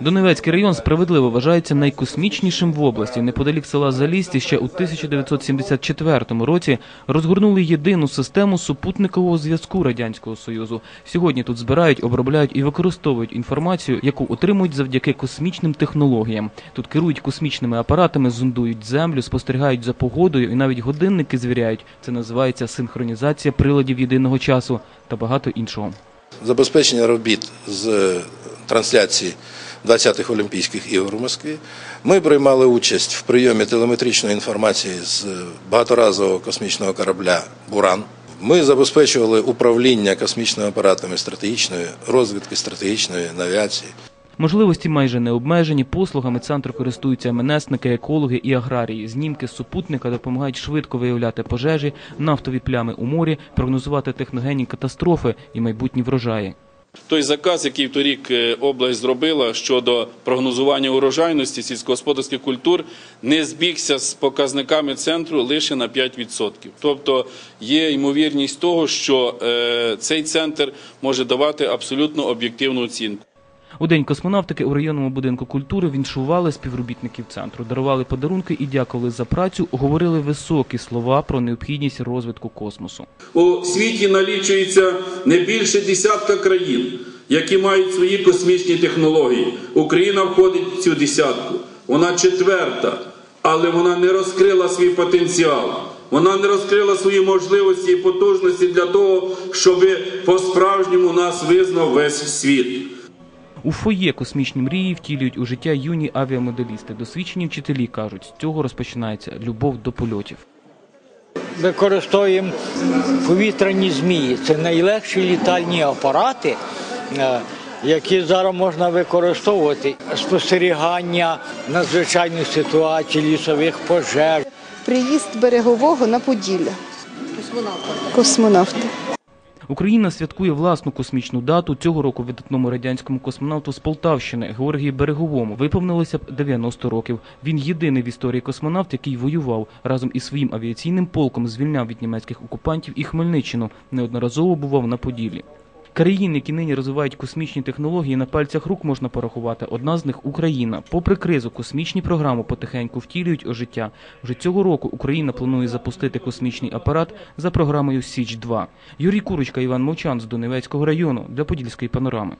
Донецький район справедливо вважається найкосмічнішим в області. Неподалік села Залісті ще у 1974 році розгорнули єдину систему супутникового зв'язку радянського союзу. Сьогодні тут збирають, обробляють і використовують інформацію, яку отримують завдяки космічним технологіям. Тут керують космічними апаратами, зондують землю, спостерігають за погодою і навіть годинники звіряють. Це називається синхронізація приладів єдиного часу та багато іншого. забезпечення робіт з трансляції 20-х Олімпійських ігор у Москві. Ми приймали участь в прийомі телеметричної інформації з багаторазового космічного корабля Буран. Ми забезпечували управління космічними апаратами стратегічної розвідки, стратегічної навіації. Можливості майже не обмежені. Послугами центру користуються МНСники, екологи і аграрії. Знімки з супутника допомагають швидко виявляти пожежі, нафтові плями у морі, прогнозувати техногенні катастрофи і майбутні врожаї. Той заказ, який торік е, область зробила щодо прогнозування урожайності сільськогосподарських культур, не збігся з показниками центру лише на 5%. Тобто є ймовірність того, що е, цей центр може давати абсолютно об'єктивну оцінку. У день космонавтики у районному будинку культури віншували співробітників центру, дарували подарунки і дякували за працю, говорили високі слова про необхідність розвитку космосу. У світі налічується не більше десятка країн, які мають свої космічні технології. Україна входить в цю десятку. Вона четверта, але вона не розкрила свій потенціал. Вона не розкрила свої можливості і потужності для того, щоб по-справжньому нас визнав весь світ. У фоє космічні мрії втілюють у життя юні авіамоделісти. Досвідчені вчителі кажуть, з цього розпочинається любов до польотів. використовуємо повітряні змії. Це найлегші літальні апарати, е, які зараз можна використовувати. Спостерігання надзвичайних ситуацій, лісових пожеж. Приїзд берегового на Поділля. Космонавти. Україна святкує власну космічну дату. Цього року видатному радянському космонавту з Полтавщини Георгії Береговому виповнилося б 90 років. Він єдиний в історії космонавт, який воював разом із своїм авіаційним полком, звільняв від німецьких окупантів і Хмельниччину. Неодноразово бував на Поділлі. Країн, які нині розвивають космічні технології, на пальцях рук можна порахувати. Одна з них Україна. Попри кризу, космічні програми потихеньку втілюють у життя. Вже цього року Україна планує запустити космічний апарат за програмою Січ 2 Юрій Курочка, Іван Мовчан з Донецького району для Подільської панорами.